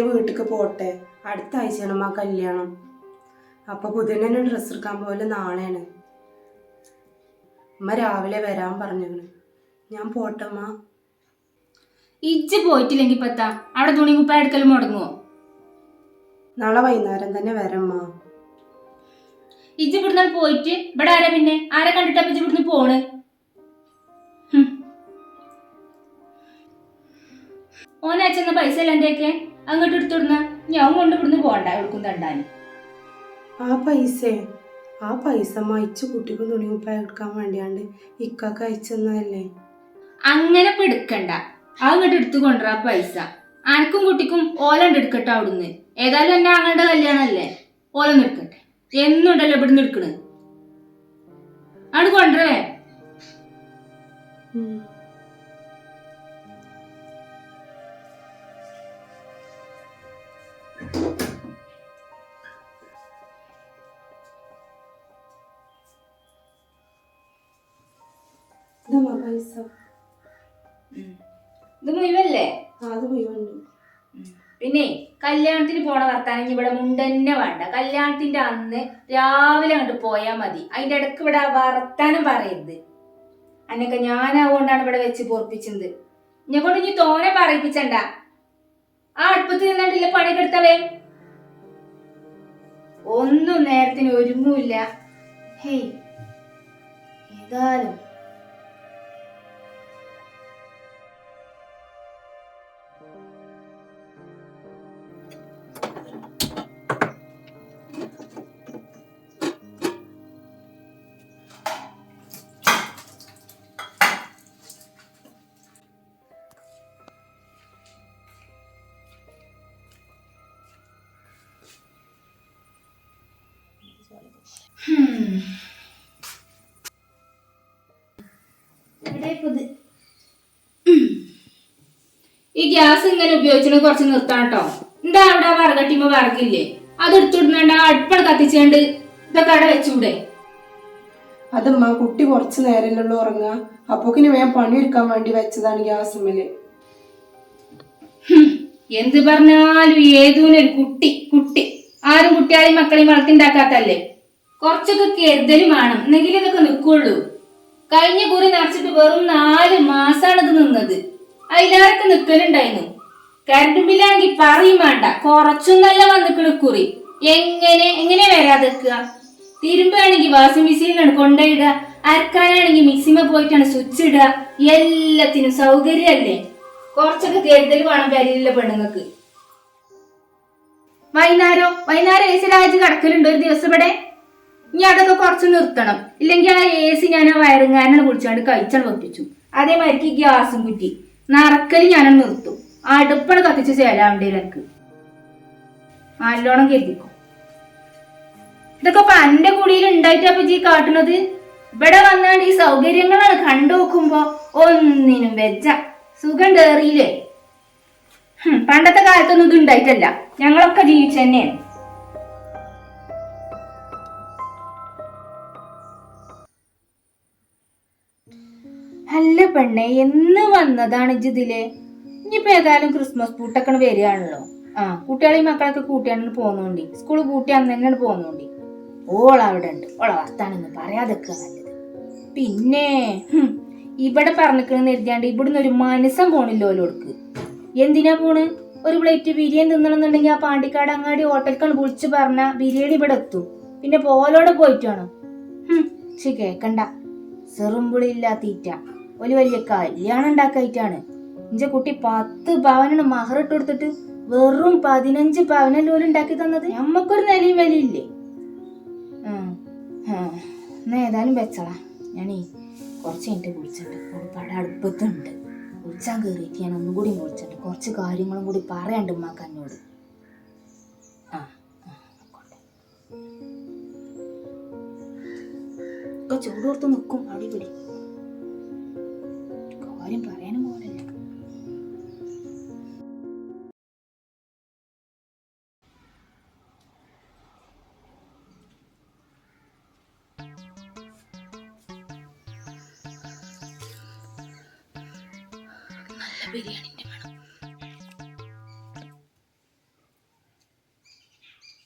എന്റെ വീട്ടിലേക്ക് പോട്ടെ. അടുത്ത ആഴ്ചയാണ് അമ്മ കല്യാണം. അപ്പൊ ബുധനെ ഡ്രസ്സ് എടുക്കാൻ പോലെ നാളെയാണ്. അമ്മ രാവിലെ വരാൻ പറഞ്ഞാണ് ഞാൻ പോട്ടമ്മ ഇജ്ജ് പോയിട്ടില്ലെങ്കിൽ പത്താ അവിടെ തുണി കുപ്പ എടുക്കൽ മുടങ്ങുവോ? നാളെ വൈകുന്നേരം തന്നെ വരമ്മ ഇജ്ജ് ഇവിടുന്ന് പോയിട്ട് ഇവിടെ ആരാ പിന്നെ? ആരെ കണ്ടിട്ടാ ഇജ്ജ് ഇവിടുന്ന് പോണ്? ഓനെ ഓൻ അയച്ചെന്ന പൈസ അല്ല എന്റെയൊക്കെ? അങ്ങോട്ട് എടുത്തിടുന്ന. ഞാൻ കൊണ്ട് ഇവിടുന്ന് പോണ്ട എടുക്കും തണ്ടാന് ആ പൈസ. ആ പൈസ മയച്ചു കുട്ടിക്ക് തുണി കുപ്പായ എടുക്കാൻ വേണ്ടിയാണ്ട് ഇക്കൊക്കെ അയച്ചെന്നല്ലേ അങ്ങനെ പെടുക്കണ്ട. എടുക്കണ്ട അങ്ങോട്ട് എടുത്തു കൊണ്ടുവരാ പൈസ. അനക്കും കുട്ടിക്കും ഓലണ്ട് എടുക്കട്ടെ അവിടുന്ന്. ഏതായാലും എന്റെ ആങ്ങളുടെ കല്യാണല്ലേ? ഓലം എടുക്കട്ടെ. എന്നുണ്ടല്ലോ ഇവിടുന്ന് എടുക്കണ്. അവിടെ കൊണ്ടുവരേ. ഇതമ്മ പൈസ. ഇത് മുഴുവല്ലേ? ആ, അത് മുഴുവണ്ട് പിന്നെ കല്യാണത്തിന് പോണ വർത്താനം ഇവിടെ മുണ്ടന്നെ വേണ്ട. കല്യാണത്തിന്റെ അന്ന് രാവിലെ അങ്ങോട്ട് പോയാൽ മതി. അതിന്റെ ഇടയ്ക്ക് ഇവിടെ വർത്താനം പറയരുത്. അന്നൊക്കെ ഞാനാവുകൊണ്ടാണ് ഇവിടെ വെച്ച് പൊറപ്പിച്ചത്. എന്നെ കൊണ്ട് ഇനി തോനെ പറയിപ്പിച്ചണ്ട. ആ അടുപ്പത്ത് നിന്നിട്ടില്ല പണിയൊക്കെ എടുത്തവേ? ഒന്നും നേരത്തിന് ഒരുങ്ങൂല്ല. ഹേയ് ഏതായാലും ഈ ഗ്യാസ് ഇങ്ങനെ ഉപയോഗിച്ചിട്ട് കുറച്ച് നിർത്തണം കേട്ടോ. എന്താ അവിടെ വറകട്ടിമ വറകില്ലേ? അത് എടുത്തിടുന്നുണ്ട് അടുപ്പട കത്തിച്ചുകൊണ്ട് ഇതൊക്കെ അവിടെ വെച്ചൂടെ? അതമ്മ കുട്ടി കുറച്ച് നേരമല്ലോ ഉറങ്ങുക. അപ്പോക്കിന് വേഗം പണിയൊരുക്കാൻ വേണ്ടി വെച്ചതാണ് ഗ്യാസുമ്മൽ മേൽ എന്ത് പറഞ്ഞാലും ഏതൂനൊരു കുട്ടി കുട്ടി. ആരും കുട്ടികളെയും മക്കളെയും വളർത്തിണ്ടാക്കാത്തല്ലേ കുറച്ചൊക്കെ കരുതലും വേണം. എന്നെങ്കിലും ഇതൊക്കെ നിൽക്കുള്ളൂ കഴിഞ്ഞ കുറി നിറച്ചിട്ട് വെറും നാല് മാസാണ് ഇത് നിന്നത്. അതിലാരൊക്കെ നിക്കലുണ്ടായിരുന്നു. കറണ്ട് ബില്ലാണെങ്കിൽ പറയും വേണ്ട. കുറച്ചൊന്നല്ല വന്നിക്കണ കുറി. എങ്ങനെ? എങ്ങനെ വരാതെ നിൽക്കുക തിരുമ്പാണെങ്കിൽ വാഷിംഗ് മെഷീനിലാണ് കൊണ്ടുപോയിടുക. അരക്കാനാണെങ്കിൽ മിക്സിമ പോയിട്ടാണ് സ്വിച്ച് ഇടുക. എല്ലാത്തിനും സൗകര്യമല്ലേ? കുറച്ചൊക്കെ കരുതൽ വേണം പെരയിലുള്ള പെണ്ണുങ്ങൾക്ക്. വൈകുന്നേരം വൈകുന്നേരം എ സി രാജ് കിടക്കലുണ്ട് ഒരു ദിവസം ഇവിടെ? ഇനി അതൊക്കെ കുറച്ച് നിർത്തണം. ഇല്ലെങ്കിൽ ആ എ സി ഞാൻ ആ വയറുങ്ങാനാണ് വിളിച്ചാണ്ട് കഴിച്ചാണ് വെപ്പിച്ചു അതേമാതിരിക്ക് ഗ്യാസും കുറ്റി. നറക്കൽ ഞാൻ നിർത്തും. അടുപ്പാണ് കത്തിച്ച് ചേലാവേണ്ടി എനിക്ക് നല്ലോണം കരുതിക്കും. ഇതൊക്കെ ഇപ്പൊ എന്റെ കുടിയിൽ ഉണ്ടായിട്ടാ ഇപ്പൊ ജീ കാട്ടുന്നത് ഇവിടെ വന്നാണ്ട് ഈ സൗകര്യങ്ങളാണ് കണ്ടു നോക്കുമ്പോ ഒന്നിനും വെച്ച സുഖം കേറിയില്ലേ? പണ്ടത്തെ കാലത്തൊന്നും ഇത് ഉണ്ടായിട്ടല്ല ഞങ്ങളൊക്കെ ജീവിച്ചു തന്നെയാണ് അല്ല പെണ്ണെ എന്ന് വന്നതാണ് ഇജിതിൽ ഇനിയിപ്പോ ഏതായാലും ക്രിസ്മസ് പൂട്ടൊക്കെ വരികയാണല്ലോ. ആ കുട്ടികളെയും മക്കളൊക്കെ കൂട്ടിയാണ് പോന്നോണ്ടി. സ്കൂൾ പൂട്ടി അന്ന് തന്നെയാണ് പോന്നോണ്ടി. ഓൾ അവിടെ ഉണ്ട് ഓള വർത്താനൊന്നും പറയാതൊക്കെ നല്ലത്. പിന്നെ ഇവിടെ പറഞ്ഞിക്കണെന്ന് എഴുതിയാണ്ട് ഇവിടുന്ന് ഒരു മനസ്സം പോണില്ല ഓലോടുക്ക് എന്തിനാ പോണ്? ഒരു പ്ലേറ്റ് ബിരിയാണി തിന്നണമെന്നുണ്ടെങ്കിൽ ആ പാണ്ടിക്കാട് അങ്ങാടി ഹോട്ടലിക്കാണ് വിളിച്ചു പറഞ്ഞ ബിരിയാണി ഇവിടെ എത്തും. പിന്നെ പോലോടെ പോയിട്ടാണോ പക്ഷെ കേക്കണ്ട. സെറുമ്പുളിയില്ല തീറ്റ. ഒരു വലിയ കല്യാണം ഉണ്ടാക്കായിട്ടാണ്. ഇഞ്ചെ കുട്ടി പത്ത് പവനാണ്. മഹറിട്ട് കൊടുത്തിട്ട് വെറും പതിനഞ്ച് പവനല്ലേ ഓൽ ഉണ്ടാക്കി തന്നത്? നമ്മക്കൊരു നിലയും വിലയില്ലേ. എന്നാ ഏതായാലും വെച്ചളാ. ഞാനേ കുറച്ച് കഴിഞ്ഞിട്ട് വിളിച്ചിട്ട് ഒരുപാട് അടുപ്പത്തുണ്ട്. വിളിച്ചാൻ കയറിയിട്ട് ഞാൻ ഒന്നും കൂടി വിളിച്ചിട്ട് കുറച്ച് കാര്യങ്ങളും കൂടി പറയാണ്ട് ഉമ്മാക്ക് ആ. ചൂടോർത്ത് നിൽക്കും. അവിടെ കാര്യം പറയാനും മണം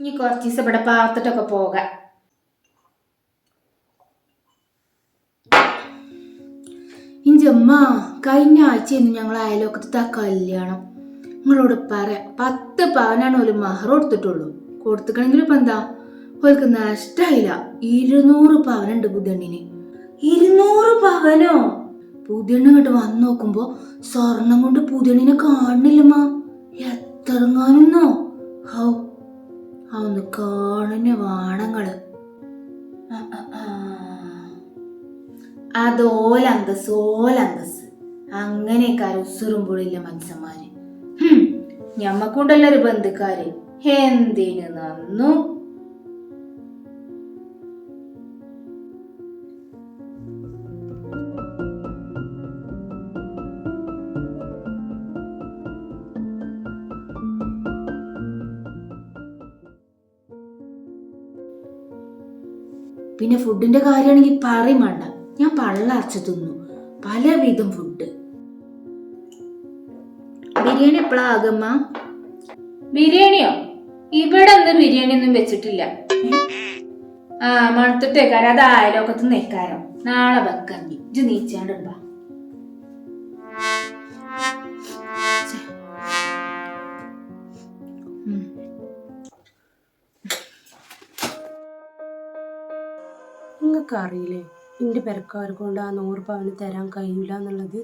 ഇനി കുറച്ച് ദിവസം ഇവിടെ പാർത്തിട്ടൊക്കെ പോകാം. ഇഞ്ചമ്മ കഴിഞ്ഞ ആഴ്ചയായിരുന്നു ഞങ്ങൾ അയലോക്കത്തെ കല്യാണം. നിങ്ങളോട് പറയാം പത്ത് പവനാണ് ഒരു മഹർ കൊടുത്തിട്ടുള്ളൂ. കൊടുത്തിക്കണമെങ്കിൽ ഇപ്പൊ എന്താ? ഓൾക്ക് നഷ്ടായില്ല. ഇരുന്നൂറ് പവനുണ്ട് പുതിയണ്ണിന്. ഇരുന്നൂറ് പവനോ? പുതിയണ്ണ ഇങ്ങോട്ട് വന്നു നോക്കുമ്പോ സ്വർണം കൊണ്ട് പുതിയണ്ണിനെ കാണുന്നില്ലമ്മ. എത്രങ്ങാനൊന്നോ ഹൗ. ആ ഒന്ന് കാണുന്ന വാണങ്ങൾ. അതോലങ്കസ് ആ, ആ. അതോലന്തസ് പൊളില്ല മനുഷ്യന്മാര്. ഹും, ഞമ്മക്കുണ്ടല്ലോ ഒരു ബന്ധുക്കാര്. എന്തിനു നന്നു? പിന്നെ ഫുഡിന്റെ കാര്യമാണെങ്കിൽ പറയും വേണ്ട. ഞാൻ പള്ളറച്ച് തിന്നു. പലവിധം ഫുഡ് എപ്പോഴാ ആകമ്മ ബിരിയാണിയോ? ഇവിടെ ഒന്നും ബിരിയാണി ഒന്നും വെച്ചിട്ടില്ല. ആ മണത്തിട്ടേക്കാരം. അത് അയലോക്കത്ത് നിൽക്കാരോ. നാളെ വെക്കഞ്ഞി ഇജ് നീച്ചാണ്ടുണ്ടാ നിങ്ങൾക്ക് അറിയില്ലേ എന്റെ പെരക്കാർ കൊണ്ട് ആ നൂറ് പവന് തരാൻ കഴിയില്ല എന്നുള്ളത്?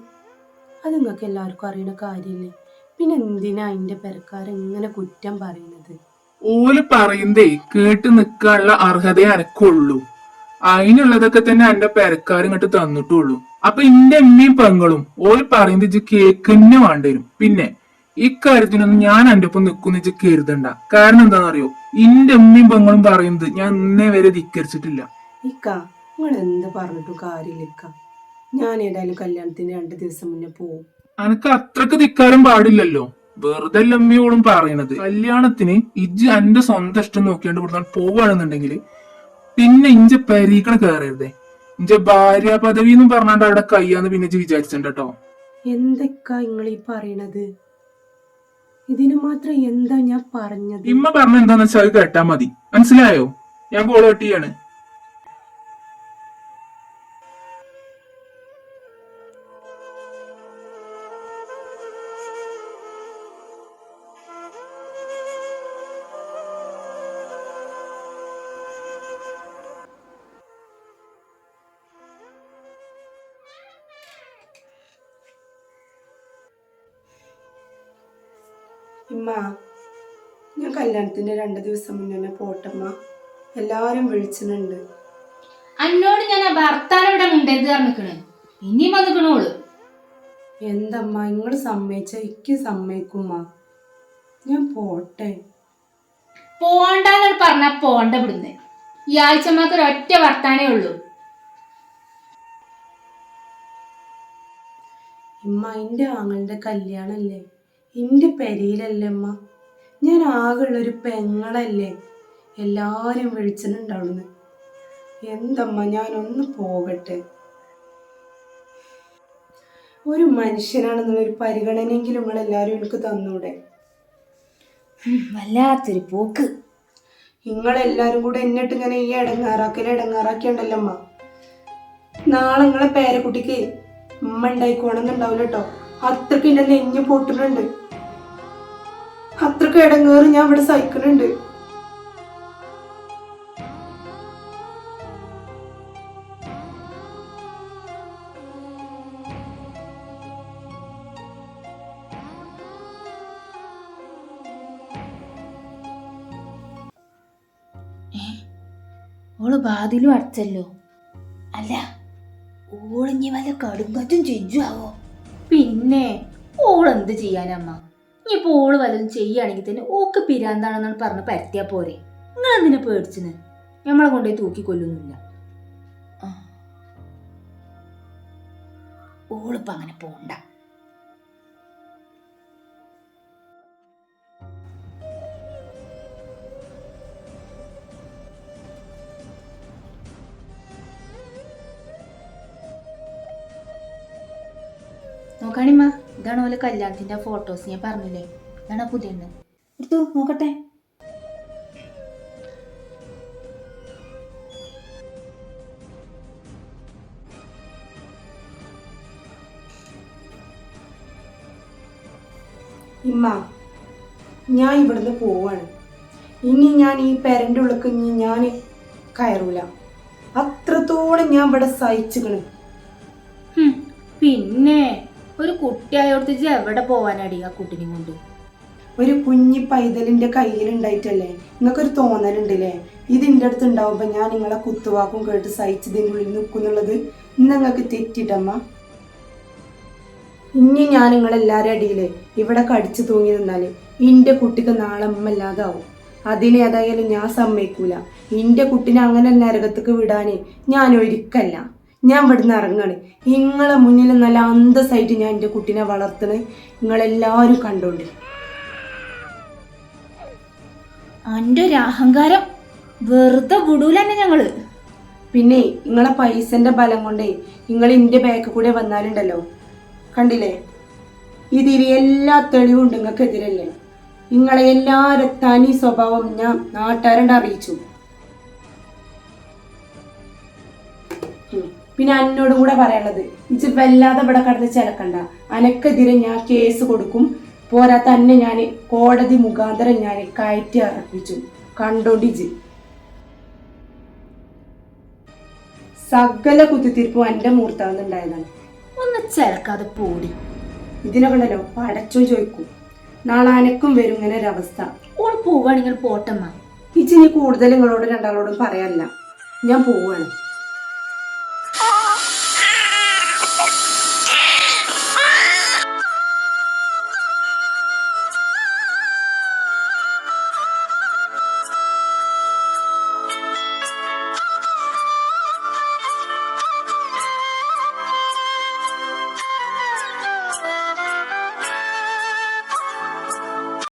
അത് നിങ്ങൾക്ക് എല്ലാവർക്കും അറിയുന്ന കാര്യമില്ലേ പിന്നെ എന്തിനാ അതിന്റെ പെരക്കാർ ഇങ്ങനെ കുറ്റം പറയുന്നത്? ഓൽ പറയുന്നതേ കേട്ട് നിൽക്കാനുള്ള അർഹത എനക്കുള്ളൂ അതിനുള്ളതൊക്കെ തന്നെ എന്റെ പെരക്കാർ ഇങ്ങോട്ട് തന്നിട്ടുള്ളൂ. അപ്പൊ എന്റെ അമ്മയും പെങ്ങളും ഓൽ പറയുന്നത് ഇജ്ജ് കേക്കന്നെ വേണ്ടരും. പിന്നെ ഇക്കാര്യത്തിനൊന്നും ഞാൻ എന്റെ ഒപ്പം നിൽക്കുന്ന ഇജ്ജ് കരുതണ്ട. കാരണം എന്താണെന്നറിയോ? എന്റെ അമ്മയും പെങ്ങളും പറയുന്നത് ഞാൻ ഇന്നേ വരെ ധിക്കരിച്ചിട്ടില്ല. ഇക്ക നിങ്ങൾ എന്ത് പറഞ്ഞിട്ടും കാര്യമില്ല ഇക്ക. ഞാൻ ഏതായാലും കല്യാണത്തിന് രണ്ട് ദിവസം മുന്നേ പോവും. അനക്ക് അത്രയ്ക്ക് ധിക്കാരം പാടില്ലല്ലോ. വെറുതെ ലമ്മിയോളും പറയണത്. കല്യാണത്തിന് ഇജ്ജ് എന്റെ സ്വന്തം ഇഷ്ടം നോക്കിയാണ്ട് ഇവിടുന്ന് പോവുകയാണെന്നുണ്ടെങ്കിൽ പിന്നെ ഇഞ്ച പരീക്കണ കയറരുതേ ഇഞ്ച ഭാര്യ പദവി എന്നും പറഞ്ഞാണ്ട് അവിടെ കയ്യാന്ന് പിന്നെ ഇജ്ജ് വിചാരിച്ചിട്ടുണ്ട് കേട്ടോ. എന്തൊക്കെ നിങ്ങൾ ഈ പറയണത്? ഇതിന് മാത്രം എന്താ ഞാൻ പറഞ്ഞത്? ഇമ്മ പറഞ്ഞ എന്താന്ന് വെച്ചാൽ കേട്ടാ മതി. മനസ്സിലായോ? ഞാൻ കോളോട്ടിയാണ് കെട്ടിയാണ് ഇമ്മ ഞാൻ കല്യാണത്തിന്റെ രണ്ട് ദിവസം മുന്നേ തന്നെ പോട്ടമ്മ. എല്ലാരും വിളിച്ചിട്ടുണ്ട്. അന്നോട് ഞാൻ ആ ഭർത്താവ് ഇവിടെ മുണ്ടരുത് പറഞ്ഞിക്കണ്. ഇനി വന്നിക്കണോൾ എന്തമ്മ ഇങ്ങോട്ട് സമ്മതിച്ച ഇക്ക് സമ്മതിക്കുമ്മ. ഞാൻ പോട്ടെ. പോണ്ടെന്ന് പറഞ്ഞാ പോണ്ട ഇവിടുന്ന്. ഈ ആഴ്ചമാക്ക് ഒരൊറ്റ വർത്താനേ ഉള്ളൂ. ഇമ്മ എന്റെ ആങ്ങളുടെ കല്യാണല്ലേ? എന്റെ പെരയിലല്ലേ അമ്മ? ഞാൻ ആകെയുള്ളൊരു പെങ്ങളല്ലേ? എല്ലാരും വിളിച്ചിട്ടുണ്ടാവുന്നു എന്തമ്മ ഞാനൊന്ന് പോകട്ടെ? ഒരു മനുഷ്യനാണെന്നുള്ളൊരു പരിഗണനയെങ്കിലും നിങ്ങൾ എല്ലാവരും എനിക്ക് തന്നൂടെ? വല്ലാത്തൊരു പോക്ക്. നിങ്ങളെല്ലാരും കൂടെ എന്നിട്ട് ഇങ്ങനെ ഈ ഇടങ്ങാറാക്കൽ ഇടങ്ങാറാക്കിയുണ്ടല്ലോ അമ്മ നാളെ നിങ്ങളെ പേരക്കുട്ടിക്ക് ഉമ്മ ഉണ്ടായിക്കോണമെന്നുണ്ടാവില്ല കേട്ടോ. അത്രയ്ക്ക് എന്റെ നെഞ്ഞ് പൊട്ടുന്നുണ്ട്. അത്രയ്ക്ക് ഇടങ്ങേറ് ഞാൻ ഇവിടെ സഹിക്കുന്നുണ്ട്. ഓൾ ബാതിലും അടച്ചല്ലോ. അല്ല ഓളിഞ്ഞി വല്ല കടുങ്കറ്റും ചെഞ്ചുവോ പിന്നെ ഓളെന്ത് ചെയ്യാനമ്മ ഇനിയിപ്പോ ഓൾ വല്ലതും ചെയ്യുകയാണെങ്കിൽ തന്നെ ഓക്ക് പിരാന്താണെന്നാണ് പറഞ്ഞ് പരത്തിയാ പോരെ. നിങ്ങൾ എന്തിനാ പേടിച്ചിന് നമ്മളെ കൊണ്ടുപോയി തൂക്കിക്കൊല്ലുന്നില്ല ആ. ഓളിപ്പോ അങ്ങനെ പോണ്ട. നോക്കാണിമ്മ. ഇതാണ് ഓലെ കല്യാണത്തിന്റെ ഫോട്ടോസ് ഞാൻ പറഞ്ഞില്ലേ? ഇതാണ് പുതിയ എടുത്തു നോക്കട്ടെ. ഇമ്മ ഞാൻ ഇവിടുന്ന് പോവാണ്. ഇനി ഞാൻ ഈ പെരന്റെ ഉള്ളക്ക് ഇനി ഞാൻ കയറൂല. അത്രത്തോളം ഞാൻ ഇവിടെ സഹിച്ചു പിന്നെ? ഒരു കുട്ടിയായോടത്ത് ഇജ്ജ് എവിടെ പോവാനടി ആ കുട്ടിനെ കൊണ്ട്? ഒരു കുഞ്ഞി പൈതലിന്റെ കയ്യിലുണ്ടായിട്ടല്ലേ? നിങ്ങൾക്കൊരു തോന്നലുണ്ടല്ലേ? ഇതിന്റെ അടുത്ത് ഉണ്ടാവുമ്പോൾ ഞാൻ നിങ്ങളെ കുത്തുവാക്കും കേട്ട് സഹിച്ചതിന്റെ ഉള്ളിൽ നിൽക്കുന്നുള്ളത് ഇന്ന് നിങ്ങൾക്ക് തെറ്റിട്ടമ്മ. ഇനി ഞാൻ നിങ്ങളെല്ലാവരും അടിയിൽ ഇവിടെ കടിച്ചു തൂങ്ങി നിന്നാൽ ഇന്റെ കുട്ടിക്ക് നാളെ അമ്മല്ലാതാവും അതിനെ ഏതായാലും ഞാൻ സമ്മതിക്കൂല. ഇന്റെ കുട്ടിനെ അങ്ങനെ നരകത്തേക്ക് വിടാൻ ഞാൻ ഒരിക്കല്ല. ഞാൻ ഇവിടുന്ന് ഇറങ്ങാണ്. നിങ്ങളെ മുന്നിൽ നല്ല അന്തസ്സായിട്ട് ഞാൻ എന്റെ കുട്ടിനെ വളർത്തണേ. നിങ്ങളെല്ലാവരും കണ്ടോണ്ട്. എന്റെ ഒരു അഹങ്കാരം വെറുതെ വിടൂലെന്നെ ഞങ്ങൾ. പിന്നെ നിങ്ങളെ പൈസന്റെ ബലം കൊണ്ടേ നിങ്ങൾ ഇന്റെ ബാക്ക് കൂടെ വന്നാലുണ്ടല്ലോ. കണ്ടില്ലേ? ഇതിൽ എല്ലാ തെളിവും ഉണ്ട് നിങ്ങൾക്കെതിരല്ലേ നിങ്ങളെ എല്ലാവരും തനി സ്വഭാവം ഞാൻ നാട്ടുകാരോട് അറിയിച്ചു. പിന്നെ അന്നോടും കൂടെ പറയാനുള്ളത് ഇച്ച് വല്ലാതെ ഇവിടെ കടന്ന് ചിലക്കണ്ട. അനക്കെതിരെ ഞാൻ കേസ് കൊടുക്കും. പോരാ തന്നെ ഞാൻ കോടതി മുഖാന്തരം ഞാൻ കയറ്റി അറപ്പിച്ചു കണ്ടോണ്ടിജ് സകല കുത്തിത്തിരിപ്പും എന്റെ മൂർത്താവുന്നുണ്ടായതാണ് ഒന്ന് ചിലക്കാതെ പോടി. ഇതിനൊക്കെ ഉണ്ടല്ലോ പടച്ചോ ചോദിക്കും. നാളെ അനക്കും വരും ഇങ്ങനെ ഒരവസ്ഥ ഓൾ പോവാണെങ്കിൽ പോട്ടമ്മ. ഇച്ചിനി കൂടുതൽ നിങ്ങളോട് രണ്ടാളോടും പറയാനില്ല. ഞാൻ പോവാണ്.